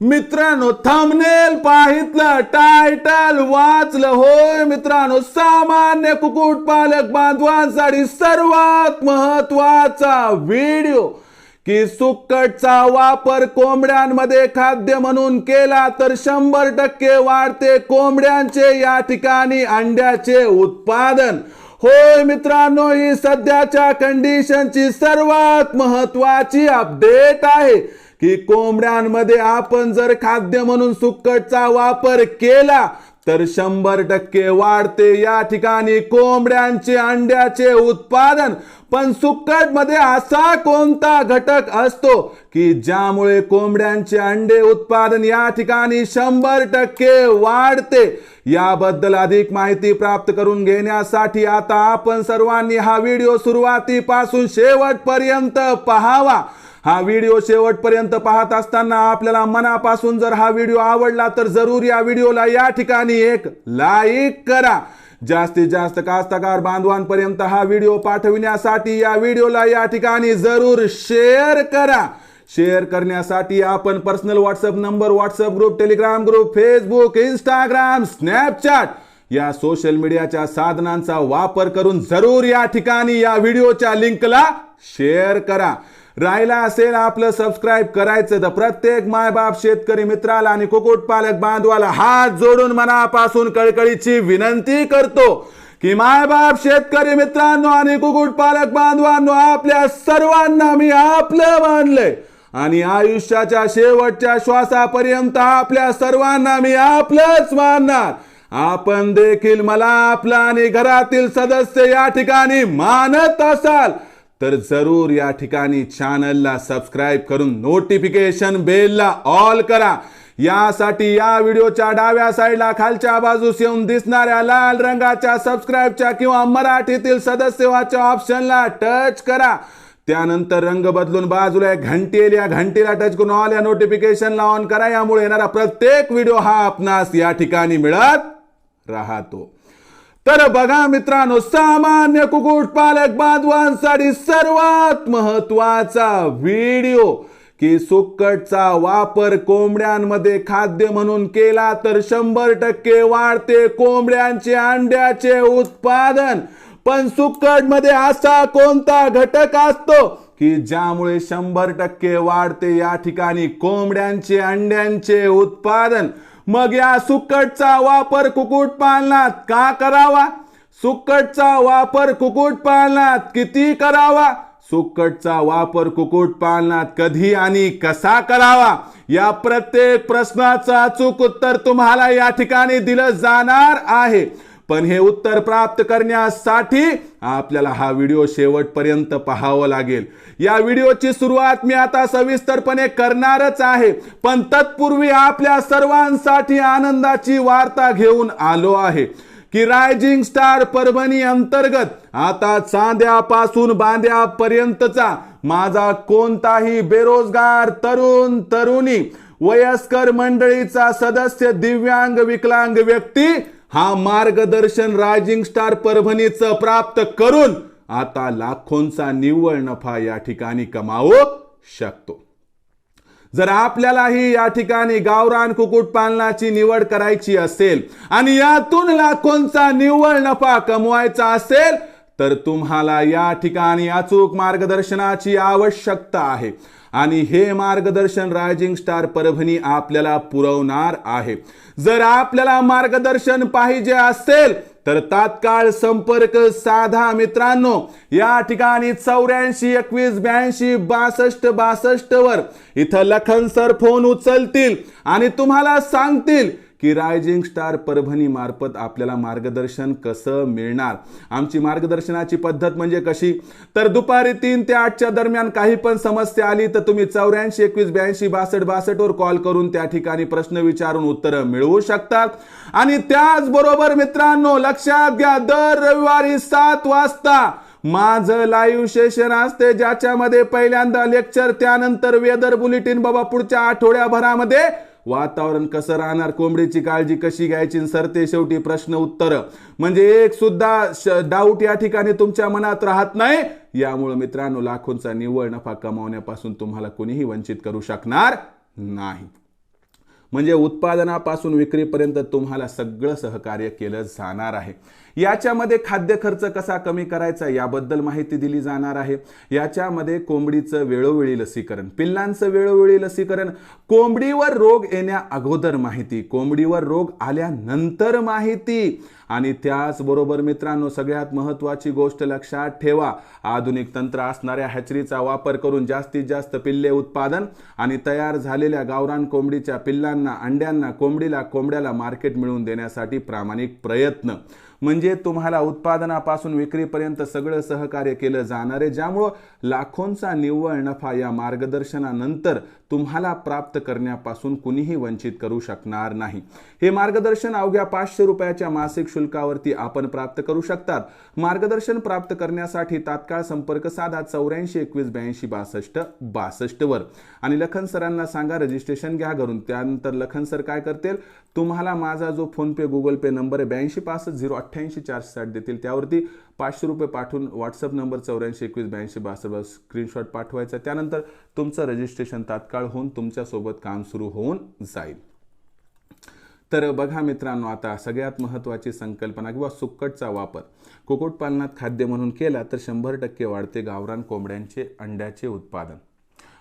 मित्रांनो thumbnail पाहितलं title वाचलं. होय मित्रांनो सामान्य कुक्कुटपालक बांधवांसाठी सर्वात महत्त्वाचा व्हिडिओ की सुक्कटचा वापर कोंबड्यांमध्ये खाद्य म्हणून केला तर शंभर टक्के वाढते कोंबड्यांचे या ठिकाणी अंड्याचे उत्पादन. होय मित्रांनो ही सध्याच्या कंडिशनची सर्वात महत्वाची अपडेट आहे. की कोंबड्यांमध्ये आपण जर खाद्य म्हणून सुक्कटचा वापर केला तर शंभर टक्के वाढते. या ठिकाणी कोंबड्यांचे अंड्याचे उत्पादन. पण सुक्कटमध्ये असा कोणता घटक असतो की ज्यामुळे कोंबड्यांचे अंडे उत्पादन या ठिकाणी शंभर टक्के वाढते? याबद्दल अधिक माहिती प्राप्त करून घेण्यासाठी आता आपण सर्वांनी हा व्हिडिओ सुरुवातीपासून शेवटपर्यंत पहावा. हा व्हिडिओ शेवटपर्यंत पाहत असताना आपल्याला मनापासून जर हा व्हिडिओ आवडला तर जरूर या व्हिडिओला या ठिकाणी एक लाईक करा. जास्तीत जास्त कास्तकार बांधवांपर्यंत हा व्हिडिओ पाठविण्यासाठी या व्हिडिओला या ठिकाणी जरूर शेअर करा. शेअर करण्यासाठी आपण personal WhatsApp number WhatsApp group Telegram group Facebook Instagram Snapchat या सोशल मीडियाच्या साधनांचा वापर करून जरूर या ठिकाणी या व्हिडिओच्या लिंकला शेअर करा. राहिला असेल आपलं सबस्क्राईब करायचं तर प्रत्येक मायबाप शेतकरी मित्राला आणि कुक्कुटपालक बांधवाला हात जोडून मनापासून कळकळीची विनंती करतो की मायबाप शेतकरी मित्रांनो आणि कुक्कुटपालक बांधवांनो आपल्या सर्वांना मी आपलं मानलंय. आणि आयुष्याच्या शेवटच्या श्वासापर्यंत आपल्या सर्वांना मी आपलंच मानणार. आपण देखील मला आपला आणि घरातील सदस्य या ठिकाणी मानत असाल. तर जरूर या ठिकाणी चॅनलला सबस्क्राईब करून नोटिफिकेशन बेलला ऑल करा. यासाठी या व्हिडिओच्या डाव्या साईडला खालच्या बाजूस येऊन दिसणाऱ्या लाल रंगाच्या सबस्क्राईबच्या किंवा मराठीतील सदस्यवाच्या ऑप्शनला टच करा. त्यानंतर रंग बदलून बाजूला एक घंटी येईल. या घंटीला टच करून ऑल या नोटिफिकेशनला ऑन करा. यामुळे येणारा प्रत्येक व्हिडिओ हा आपणास या ठिकाणी मिळत राहतो. तर बघा मित्रांनो सामान्य कुक्कुटपालक बांधवांसाठी सर्वात महत्त्वाचा व्हिडिओ की सुक्कटचा वापर कोंबड्यांमध्ये खाद्य म्हणून केला तर शंभर टक्के वाढते कोंबड्यांचे अंड्याचे उत्पादन. पण सुक्कटमध्ये असा कोणता घटक असतो की ज्यामुळे शंभर टक्के वाढते या ठिकाणी कोंबड्यांचे अंड्यांचे उत्पादन? मग या सुक्कटचा वापर कुक्कुटपालनात का करावा? सुक्कटचा वापर कुक्कुटपालनात किती करावा? सुक्कटचा वापर कुक्कुटपालनात कधी आणि कसा करावा? या प्रत्येक प्रश्नाचं अचूक उत्तर तुम्हाला या ठिकाणी दिलं जाणार आहे. पण हे उत्तर प्राप्त करण्यासाठी आपल्याला हा व्हिडिओ शेवटपर्यंत पाहावं लागेल. या व्हिडिओची सुरुवात मी आता सविस्तरपणे करणारच आहे. पण तत्पूर्वी आपल्या सर्वांसाठी आनंदाची वार्ता घेऊन आलो आहे. की रायझिंग स्टार परभणी अंतर्गत आता चांद्यापासून बांद्यापर्यंतचा माझा कोणताही बेरोजगार तरुण तरुणी वयस्कर मंडळीचा सदस्य दिव्यांग विकलांग व्यक्ती हा मार्गदर्शन रायझिंग स्टार परभणीचं प्राप्त करून आता लाखोंचा निव्वळ नफा या ठिकाणी कमावू शकतो. जर आपल्यालाही या ठिकाणी गावरान कुक्कुटपालनाची निवड करायची असेल आणि यातून लाखोंचा निव्वळ नफा कमवायचा असेल तर तुम्हाला या ठिकाणी अचूक मार्गदर्शनाची आवश्यकता आहे. आणि हे मार्गदर्शन रायझिंग स्टार परभणी आपल्याला पुरवणार आहे. जर आपल्याला मार्गदर्शन पाहिजे असेल तर तात्काळ संपर्क साधा मित्रांनो. या ठिकाणी चौऱ्याऐंशी एकवीस ब्याऐंशी बासष्ट बासष्ट वर इथं लखन सर फोन उचलतील आणि तुम्हाला सांगतील की रायझिंग स्टार परभणी मार्फत आपल्याला मार्गदर्शन कसं मिळणार? आमची मार्गदर्शनाची पद्धत म्हणजे कशी? तर दुपारी तीन ते आठच्या दरम्यान काही पण समस्या आली तर तुम्ही चौऱ्याऐंशी एकवीस ब्याऐंशी बासष्ट बासष्टवर कॉल करून त्या ठिकाणी प्रश्न विचारून उत्तरं मिळवू शकतात. आणि त्याचबरोबर मित्रांनो लक्षात घ्या दर रविवारी सात वाजता माझं लाईव्ह सेशन असते ज्याच्यामध्ये पहिल्यांदा लेक्चर त्यानंतर वेदर बुलेटिन बाबा पुढच्या आठवड्याभरामध्ये वातावरण कसं राहणार? कोंबडीची काळजी कशी घ्यायची? सरते शेवटी प्रश्न उत्तर. म्हणजे एक सुद्धा डाऊट या ठिकाणी तुमच्या मनात राहत नाही. यामुळे मित्रांनो लाखोंचा निव्वळ नफा कमावण्यापासून तुम्हाला कोणीही वंचित करू शकणार नाही. म्हणजे उत्पादनापासून विक्रीपर्यंत तुम्हाला सगळं सहकार्य केलं जाणार आहे. याच्यामध्ये खाद्य खर्च कसा कमी करायचा याबद्दल माहिती दिली जाणार आहे. याच्यामध्ये कोंबडीचं वेळोवेळी लसीकरण पिल्लांचं वेळोवेळी लसीकरण कोंबडीवर रोग येण्या अगोदर माहिती कोंबडीवर रोग आल्यानंतर माहिती. आणि त्याचबरोबर मित्रांनो सगळ्यात महत्त्वाची गोष्ट लक्षात ठेवा. आधुनिक तंत्र असणाऱ्या हॅचरीचा वापर करून जास्तीत जास्त पिल्ले उत्पादन आणि तयार झालेल्या गावरान कोंबडीच्या पिल्लांना अंड्यांना कोंबडीला कोंबड्याला मार्केट मिळवून देण्यासाठी प्रामाणिक प्रयत्न. म्हणजे तुम्हाला उत्पादनापासून विक्रीपर्यंत सगळं सहकार्य केलं जाणार आहे ज्यामुळं लाखोंचा निव्वळ नफा या मार्गदर्शनानंतर तुम्हाला प्राप्त करण्यापासून कुणीही वंचित करू शकणार नाही. हे मार्गदर्शन अवघ्या पाचशे रुपयाच्या मासिक शुल्कावरती आपण प्राप्त करू शकतात. मार्गदर्शन प्राप्त करण्यासाठी तात्काळ संपर्क साधा चौऱ्याऐंशी एकवीस ब्याऐंशी बासष्ट बासष्ट वर. आणि लखन सरांना सांगा रजिस्ट्रेशन घ्या घरून. त्यानंतर लखन सर काय करतील? तुम्हाला माझा जो फोनपे गुगल पे नंबर आहे ब्याऐंशी पासष्ट झिरो अठ्ठ्या अठ्ठ्याऐंशी चारशे साठ देतील. त्यावरती पाचशे रुपये पाठवून व्हॉट्सअप नंबर चौऱ्याऐंशी एकवीस ब्याऐंशी बासष्ट स्क्रीनशॉट पाठवायचा. त्यानंतर तुमचं रजिस्ट्रेशन तात्काळ होऊन तुमच्यासोबत काम सुरू होऊन जाईल. तर बघा मित्रांनो आता सगळ्यात महत्त्वाची संकल्पना किंवा सुक्कटचा वापर. कुक्कुटपालनात खाद्य म्हणून केला तर शंभर टक्के वाढते गावरान कोंबड्यांचे अंड्याचे उत्पादन.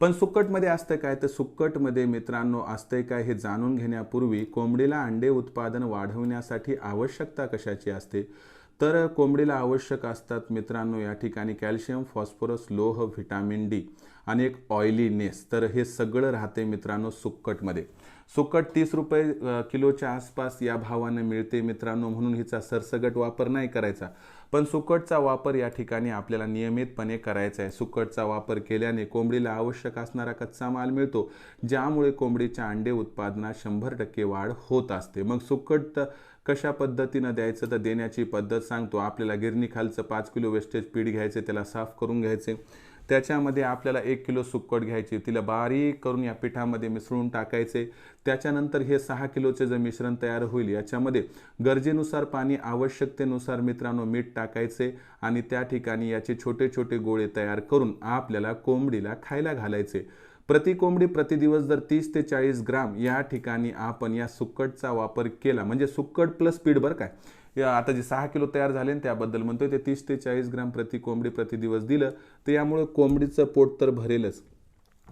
पण सुक्कटमध्ये असतं काय? तर सुक्कटमध्ये मित्रांनो असतंय काय हे जाणून घेण्यापूर्वी कोंबडीला अंडे उत्पादन वाढवण्यासाठी आवश्यकता कशाची असते? तर कोंबडीला आवश्यक असतात मित्रांनो या ठिकाणी कॅल्शियम फॉस्फरस लोह व्हिटॅमिन डी आणि एक ऑइलीनेस. तर हे सगळं राहते मित्रांनो सुक्कटमध्ये. सुक्कट तीस रुपये किलोच्या आसपास या भावानं मिळते मित्रांनो म्हणून हिचा सरसगट वापर नाही करायचा. पण सुकटचा वापर या ठिकाणी आपल्याला नियमितपणे करायचा आहे. सुकटचा वापर केल्याने कोंबडीला आवश्यक असणारा कच्चा माल मिळतो ज्यामुळे कोंबडीच्या अंडे उत्पादनात शंभर टक्के वाढ होत असते. मग सुकट कशा पद्धतीनं द्यायचं? तर देण्याची पद्धत सांगतो. आपल्याला गिरणीखालचं पाच किलो वेस्टेज पीठ घ्यायचे त्याला साफ करून घ्यायचे त्याच्यामध्ये आपल्याला एक किलो सुक्कट घ्यायची. तिला बारीक करून या पिठामध्ये मिसळून टाकायचे. त्याच्यानंतर हे सहा किलोचे जे मिश्रण तयार होईल याच्यामध्ये गरजेनुसार पाणी आवश्यकतेनुसार मित्रांनो मीठ टाकायचे आणि त्या ठिकाणी याचे छोटे छोटे गोळे तयार करून आपल्याला कोंबडीला खायला घालायचे. प्रति कोंबडी प्रति दिवस जर तीस ते चाळीस ग्राम या ठिकाणी आपण या सुक्कटचा वापर केला म्हणजे सुक्कट प्लस पीठ बरं काय आता जे सहा किलो तयार झाले त्याबद्दल म्हणतोय ते तीस ते चाळीस ग्राम प्रति कोंबडी प्रति दिवस दिलं तर यामुळे कोंबडीचं पोट तर भरेलच.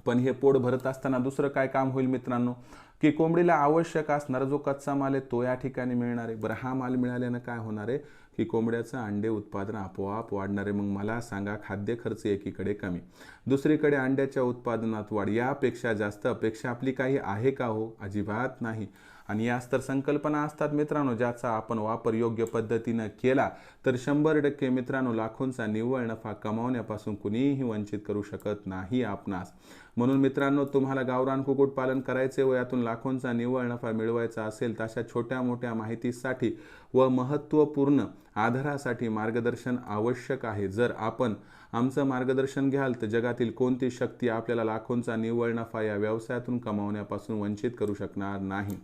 पण हे पोट भरत असताना दुसरं काय काम होईल मित्रांनो? की कोंबडीला आवश्यक असणारा जो कच्चा माल आहे तो या ठिकाणी मिळणार आहे. बरं हा माल मिळाल्यानं काय होणार आहे? की कोंबड्याचं अंडे उत्पादन आपोआप वाढणार आहे. मग मला सांगा खाद्य खर्च एकीकडे कमी. दुसरीकडे अंड्याच्या उत्पादनात वाढ. यापेक्षा जास्त अपेक्षा आपली काही आहे का हो? अजिबात नाही. आणि याच तर संकल्पना असतात मित्रांनो ज्याचा आपण वापर योग्य पद्धतीनं केला तर शंभर टक्के मित्रांनो लाखोंचा निव्वळ नफा कमावण्यापासून कुणीही वंचित करू शकत नाही आपणास. म्हणून मित्रांनो तुम्हाला गावरान कुक्कुटपालन करायचे व यातून लाखोंचा निव्वळ नफा मिळवायचा असेल तर अशा छोट्या मोठ्या माहितीसाठी व महत्त्वपूर्ण आधारासाठी मार्गदर्शन आवश्यक आहे. जर आपण आमचं मार्गदर्शन घ्याल तर जगातील कोणती शक्ती आपल्याला लाखोंचा निव्वळ नफा या व्यवसायातून कमावण्यापासून वंचित करू शकणार नाही?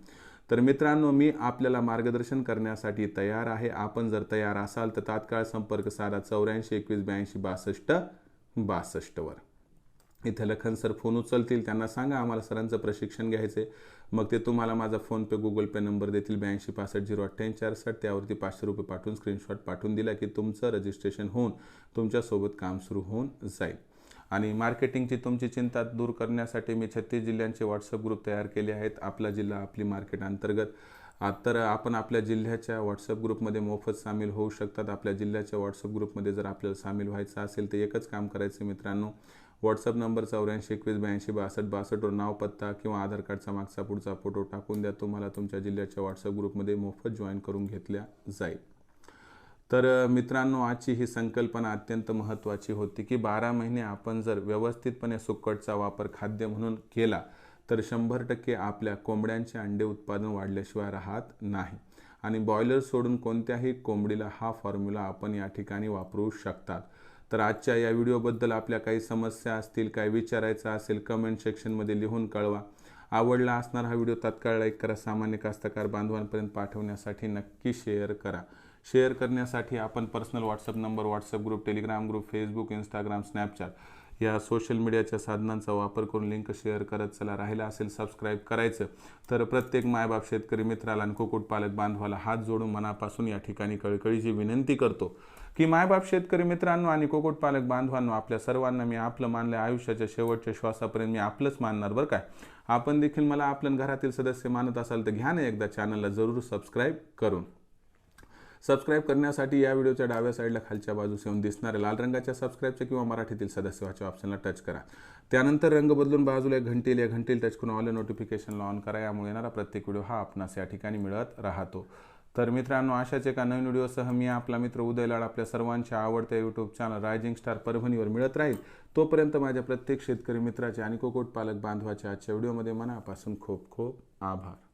तर मित्रांनो मी आपल्याला मार्गदर्शन करण्यासाठी तयार आहे. आपण जर तयार असाल तर तात्काळ संपर्क साधा चौऱ्याऐंशी एकवीस ब्याऐंशी बासष्ट बासष्टवर. इथं लखन सर फोन उचलतील त्यांना सांगा आम्हाला सरांचं प्रशिक्षण घ्यायचे मग ते तुम्हाला माझा फोनपे गुगल पे नंबर देतील ब्याऐंशी पासष्ट झिरो अठ्ठ्याऐंशी चारसष्ट. त्यावरती पाचशे रुपये पाठवून स्क्रीनशॉट पाठवून दिला की तुमचं रजिस्ट्रेशन होऊन तुमच्यासोबत काम सुरू होऊन जाईल. आणि मार्केटिंगची तुमची चिंता दूर करण्यासाठी मी छत्तीस जिल्ह्यांचे व्हॉट्सअप ग्रुप तयार केले आहेत. आपला जिल्हा आपली मार्केट अंतर्गत. तर आपण आपल्या जिल्ह्याच्या व्हॉट्सअप ग्रुपमध्ये मोफत सामील होऊ शकतात. आपल्या जिल्ह्याच्या व्हॉट्सअप ग्रुपमध्ये जर आपल्याला सामील व्हायचं असेल तर एकच काम करायचं मित्रांनो व्हॉट्सअप नंबर चौऱ्याऐंशी एकवीस ब्याऐंशी बासष्ट बासष्टवर नाव पत्ता किंवा आधार कार्डचा मागचा पुढचा फोटो टाकून द्या. तुम्हाला तुमच्या जिल्ह्याच्या व्हॉट्सअप ग्रुपमध्ये मोफत जॉईन करून घेतल्या जाईल. तर मित्रांनो आजची ही संकल्पना अत्यंत महत्त्वाची होती की बारा महिने आपण जर व्यवस्थितपणे सुक्कटचा वापर खाद्य म्हणून केला तर शंभर टक्के आपल्या कोंबड्यांचे अंडे उत्पादन वाढल्याशिवाय राहत नाही. आणि बॉयलर सोडून कोणत्याही कोंबडीला हा फॉर्म्युला आपण या ठिकाणी वापरू शकतात. तर आजच्या या व्हिडिओबद्दल आपल्या काही समस्या असतील काय विचारायचं असेल कमेंट सेक्शनमध्ये लिहून कळवा. आवडला असणार हा व्हिडिओ तात्काळ लाईक करा. सामान्य कास्तकार बांधवांपर्यंत पाठवण्यासाठी नक्की शेअर करा. शेअर करण्यासाठी आपण personal WhatsApp number WhatsApp group Telegram group Facebook Instagram Snapchat या सोशल मीडियाच्या साधनांचा वापर करून लिंक शेअर करत चला. राहिला असेल सबस्क्राईब करायचं तर प्रत्येक मायबाप शेतकरी मित्राला आणि कुक्कुटपालक बांधवाला हात जोडून मनापासून या ठिकाणी कळकळीची विनंती करतो की मायबाप शेतकरी मित्रांनो आणि कुक्कुटपालक बांधवांनो आपल्या सर्वांना मी आपलं मानलं आयुष्याच्या शेवटच्या श्वासापर्यंत मी आपलंच मानणार बरं काय. आपण देखील मला आपल्या घरातील सदस्य मानत असाल तर घ्या ना एकदा चॅनलला जरूर सबस्क्राईब करून. सबस्क्राईब करण्यासाठी या व्हिडिओच्या डाव्या साईडला खालच्या बाजूस येऊन दिसणाऱ्या लाल रंगाच्या सबस्क्राईबच्या किंवा मराठीतील सदस्यवाच्या ऑप्शनला टच करा. त्यानंतर रंग बदलून बाजूला एक घंटील या घंटील टच करून ऑल नोटिफिकेशनला ऑन करा. यामुळे येणारा प्रत्येक व्हिडिओ हा आपणास या ठिकाणी मिळत राहतो. तर मित्रांनो अशाच एका नवीन व्हिडिओसह मी आपला मित्र उदय लाड आपल्या सर्वांच्या आवडत्या यूट्यूब चॅनल रायझिंग स्टार परभणीवर मिळत राहील. तोपर्यंत माझ्या प्रत्येक शेतकरी मित्राचे आणि कुक्कुटपालक बांधवाच्या आजच्या व्हिडिओमध्ये मनापासून खूप खूप आभार.